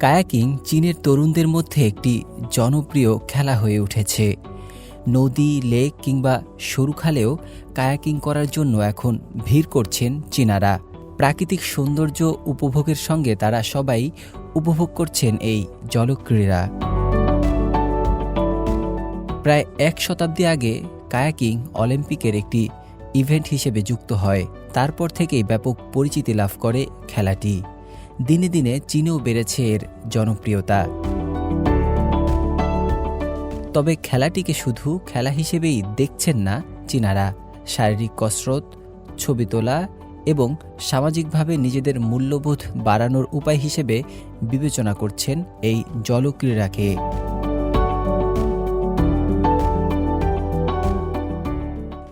Kayaking চীনের তরুণদের মধ্যে একটি জনপ্রিয় খেলা হয়ে উঠেছে। নদী, লেক কিংবা সরু খালেও কায়াকিং করার জন্য এখন ভিড় করছেন চীনারা। প্রাকৃতিক সৌন্দর্য উপভোগের সঙ্গে তারা সবাই উপভোগ করছেন এই জলক্রীড়া। প্রায় এক শতাব্দী আগে কায়াকিং অলিম্পিকের একটি ইভেন্ট হিসেবে যুক্ত হয়। তারপর থেকেই ব্যাপক পরিচিতি লাভ করে খেলাটি। দিনে দিনে চীনেও বেড়েছে এর জনপ্রিয়তা। তবে খেলাটিকে শুধু খেলা হিসেবেই দেখছেন না চীনারা। শারীরিক কসরত, ছবি তোলা এবং সামাজিকভাবে নিজেদের মূল্যবোধ বাড়ানোর উপায় হিসেবে বিবেচনা করছেন এই জলক্রীড়াকে।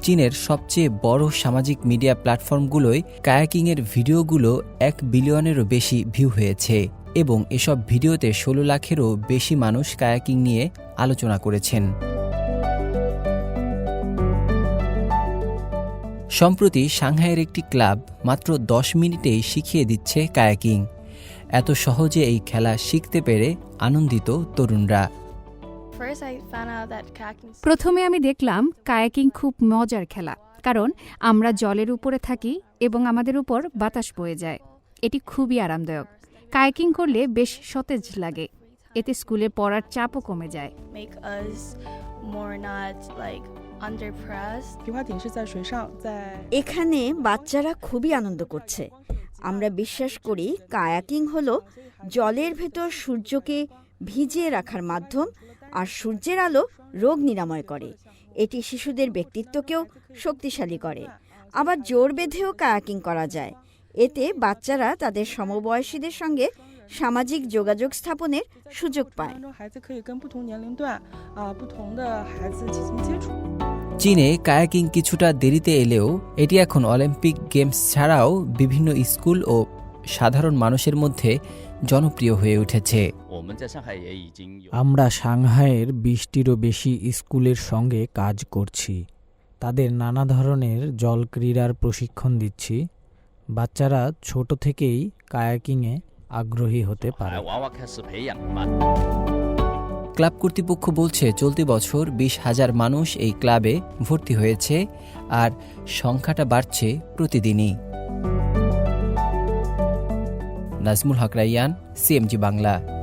চীনের সবচেয়ে বড় সামাজিক মিডিয়া প্ল্যাটফর্মগুলোয় কায়াকিংয়ের ভিডিওগুলো এক বিলিয়নেরও বেশি ভিউ হয়েছে এবং এসব ভিডিওতে ষোলো লাখেরও বেশি মানুষ কায়াকিং নিয়ে আলোচনা করেছেন। সম্প্রতি সাংহাইয়ের একটি ক্লাব মাত্র দশ মিনিটেই শিখিয়ে দিচ্ছে কায়াকিং। এত সহজে এই খেলা শিখতে পেরে আনন্দিত তরুণরা। প্রথমে আমি দেখলাম কায়াকিং খুব মজার খেলা কারণ আমরা জলের উপরে থাকি এবং আমাদের উপর বাতাস বয়ে যায়। এটি খুবই আরামদায়ক। কায়াকিং করলে বেশ সতেজ লাগে। এতে স্কুলে পড়ার চাপও কমে যায়। এখানে বাচ্চারা খুবই আনন্দ করছে। আমরা বিশ্বাস করি কায়াকিং হলো জলের ভেতর সূর্যকে ভিজিয়ে রাখার মাধ্যম আর সূর্যের আলো রোগ নিরাময় করে। এটি শিশুদের ব্যক্তিত্বকেও শক্তিশালী করে। আবার জোর বেঁধেও কায়াকিং করা যায়। এতে বাচ্চারা তাদের সমবয়সীদের সঙ্গে সামাজিক যোগাযোগ স্থাপনের সুযোগ পায়। চীনে কায়াকিং কিছুটা দেরিতে এলেও এটি এখন অলিম্পিক গেমস ছাড়াও বিভিন্ন স্কুল ও সাধারণ মানুষের মধ্যে জনপ্রিয় হয়ে উঠেছে। আমরা সাংহাইয়ের বিশটিরও বেশি স্কুলের সঙ্গে কাজ করছি। তাদের নানা ধরনের জল ক্রীড়ার প্রশিক্ষণ দিচ্ছি। বাচ্চারা ছোট থেকেই কায়াকিংয়ে আগ্রহী হতে পারে। ক্লাব কর্তৃপক্ষ বলছে চলতি বছর বিশ হাজার মানুষ এই ক্লাবে ভর্তি হয়েছে আর সংখ্যাটা বাড়ছে প্রতিদিনই। নাজমুল হক রাইয়ান সিএমজি বাংলা।